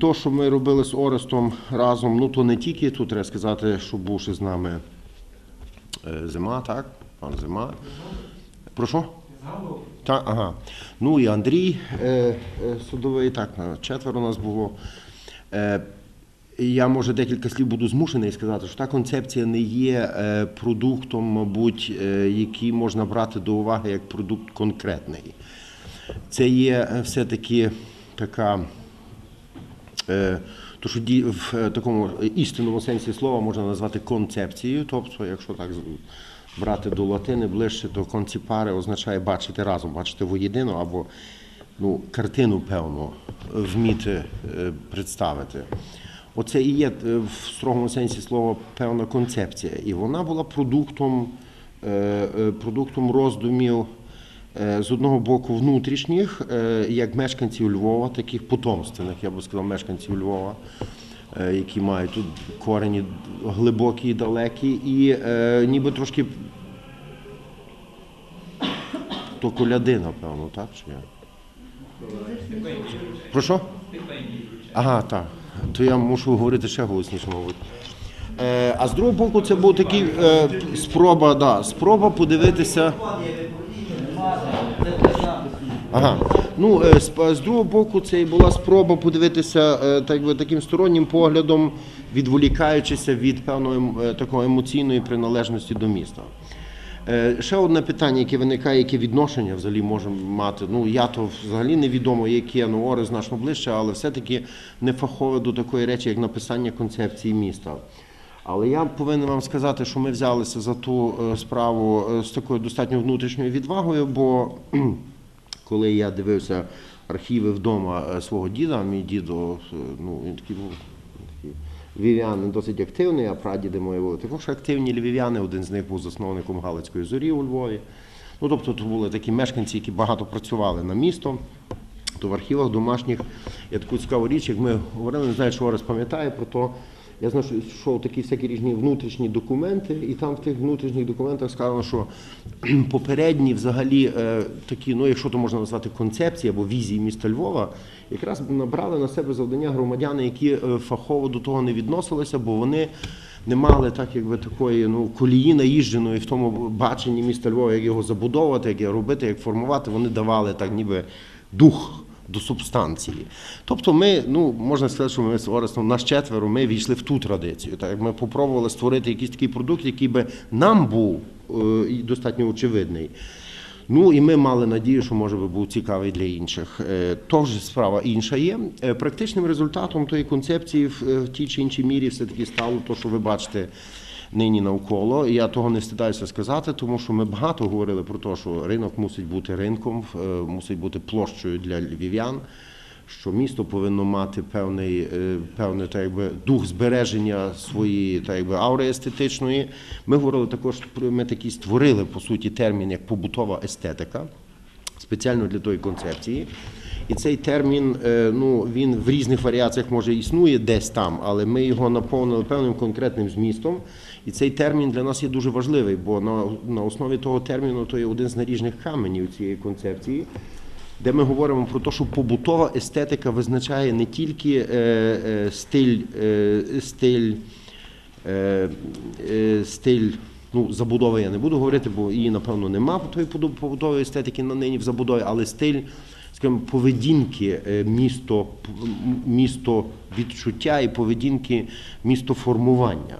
То, що ми робили з Орестом разом, ну то не тільки тут треба сказати, що був ще з нами е, зима, так? Пан зима. Про? Так, ага. Ну і Андрій е, е, судовий, так, четверо нас було. Е, я, може, декілька слів буду змушений сказати, що та концепція не є е, продуктом, мабуть, який можна брати до уваги як продукт конкретний. Це є все-таки така. Е, То, що в е, такому істинному сенсі слова можна назвати концепцією, тобто, якщо так брати до латини ближче, то конціпаре означає бачити разом, бачити воєдино або ну, картину певну вміти е, представити. Оце і є в строгому сенсі слова певна концепція. І вона була продуктом, продуктом роздумів з одного боку внутрішніх, е, як мешканців Львова, таких потомственних, я би сказав, мешканців Львова, е, які мають тут корені глибокі і далекі, і е, ніби трошки то коляди, напевно, так? Чи як? Про що? Ага, так. То я мушу говорити ще голосніше, мабуть. Е, а з другого боку, це був такий е, спроба, да, спроба подивитися. Ага. Ну, е, з, з другого боку, це і була спроба подивитися е, так, таким стороннім поглядом, відволікаючися від певної е, такої емоційної приналежності до міста. Ще одне питання, яке виникає, яке відношення взагалі може мати. Ну, я то взагалі невідомо, яке ну, Ори значно ближче, але все-таки не фахове до такої речі, як написання концепції міста. Але я повинен вам сказати, що ми взялися за ту справу з такою достатньо внутрішньою відвагою, бо коли я дивився архіви вдома е, свого діда, мій дідо, е, ну він такий був такий львів'янин досить активний, а прадіди мої були також активні львів'яни. Один з них був засновником Галицької зорі у Львові. Ну тобто, то були такі мешканці, які багато працювали на місто. То в архівах домашніх є таку цікаву річ, як ми говорили, не знаю, що Орес пам'ятає про то. Я знаю, що йшов такі всякі різні внутрішні документи, і там в тих внутрішніх документах сказано, що попередні взагалі е, такі, ну якщо то можна назвати концепції або візії міста Львова, якраз набрали на себе завдання громадяни, які е, фахово до того не відносилися, бо вони не мали так, якби такої ну колії наїждженої в тому баченні міста Львова, як його забудовувати, як його робити, як формувати. Вони давали так, ніби дух до субстанції. Тобто ми, ну можна сказати, що ми з Орестом наш четверо, ми війшли в ту традицію. Так ми попробували створити якийсь такий продукт, який би нам був е, достатньо очевидний. Ну і ми мали надію, що може би був цікавий для інших. Е, Тож справа інша є. Е, Практичним результатом тої концепції в тій чи іншій мірі все-таки стало те, що ви бачите нині навколо. Я того не стидаюся сказати, тому що ми багато говорили про те, що ринок мусить бути ринком, е, мусить бути площею для львів'ян. Що місто повинно мати певний, е, певний так якби, дух збереження своєї так якби, аури естетичної. Ми говорили також ми такі створили по суті термін як побутова естетика спеціально для тої концепції. І цей термін, е, ну він в різних варіаціях може існує десь там, але ми його наповнили певним конкретним змістом. І цей термін для нас є дуже важливий, бо на, на основі того терміну то є один з наріжних каменів цієї концепції, де ми говоримо про те, що побутова естетика визначає не тільки е, е, стиль, стиль стиль. Ну, забудови я не буду говорити, бо її, напевно, нема тої побутової естетики на нині в забудові, але стиль, скажімо, поведінки е, місто, місто відчуття і поведінки місто формування.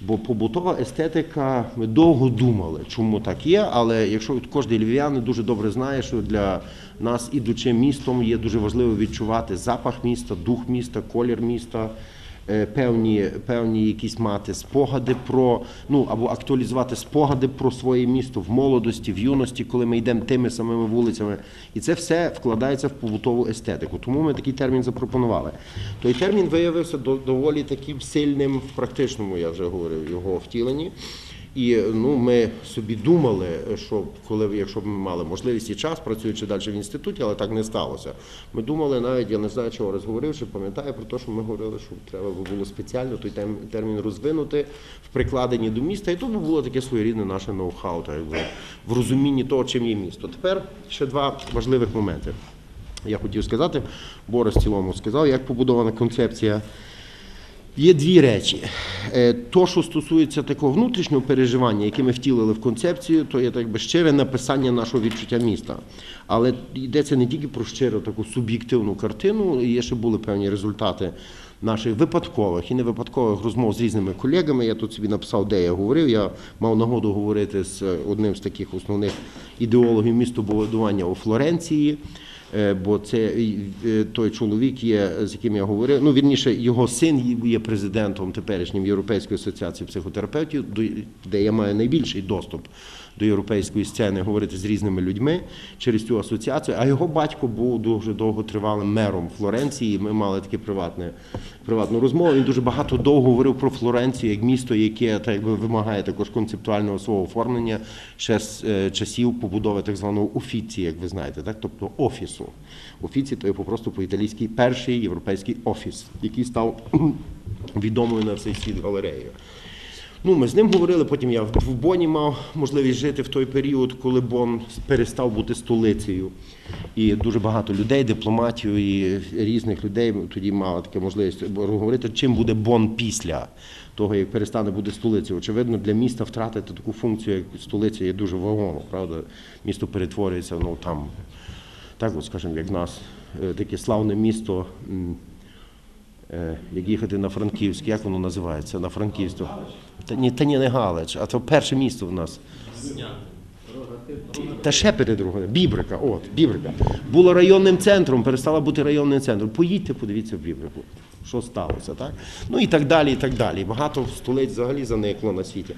Бо побутова естетика, ми довго думали, чому так є, але якщо кожен львів'янин дуже добре знає, що для нас, ідучи містом, є дуже важливо відчувати запах міста, дух міста, колір міста, певні, певні якісь мати спогади про, ну або актуалізувати спогади про своє місто в молодості, в юності, коли ми йдемо тими самими вулицями. І це все вкладається в побутову естетику. Тому ми такий термін запропонували. Той термін виявився до- доволі таким сильним в практичному, я вже говорив, його втіленні. І ну, ми собі думали, що коли якщо б ми мали можливість і час, працюючи далі в інституті, але так не сталося. Ми думали навіть, я не знаю, чого розговорив, чи пам'ятаю про те, що ми говорили, що треба би було спеціально той термін розвинути в прикладенні до міста, і то би було таке своєрідне наше ноу-хау, так якби, в розумінні того, чим є місто. Тепер ще два важливих моменти. я хотів сказати, Борис в цілому сказав, як побудована концепція. Є дві речі. Е, То, що стосується такого внутрішнього переживання, яке ми втілили в концепцію, то є так би щире написання нашого відчуття міста. Але йдеться не тільки про щиро таку суб'єктивну картину, є ще були певні результати наших випадкових і невипадкових розмов з різними колегами. Я тут собі написав, де я говорив. Я мав нагоду говорити з е, одним з таких основних ідеологів містобудування у Флоренції. Е, бо це е, той чоловік є, з яким я говорив. Ну, вірніше, його син є президентом теперішнім Європейської асоціації психотерапевтів, де я маю найбільший доступ до європейської сцени, говорити з різними людьми через цю асоціацію. А його батько був дуже довготривалим мером Флоренції. Ми мали таке приватне, приватну розмову. Він дуже багато довго говорив про Флоренцію як місто, яке так би вимагає також концептуального свого оформлення ще з е, часів побудови так званого офіці, як ви знаєте, так тобто офісу. Офіці то є попросту по-італійськи перший європейський офіс, який став відомою на всей світ галереєю. Ну, ми з ним говорили. Потім я в Боні мав можливість жити в той період, коли Бон перестав бути столицею. І дуже багато людей, дипломатів і різних людей тоді мали таке можливість говорити, чим буде Бон після того, як перестане бути столицею. Очевидно, для міста втратити таку функцію, як столиця, є дуже вагомо. Правда, місто перетворюється ну там, так от скажімо, як в нас е, таке славне місто. Е, як їхати на Франківськ, як воно називається? На Франківськ. Та ні, та ні, не Галич, а то перше місто в нас. Та ще перед другою. Бібрика, от, Бібрика. Була районним центром, перестала бути районним центром. Поїдьте, подивіться в Бібрику, що сталося, так? Ну і так далі, і так далі. Багато столиць взагалі заникло на світі.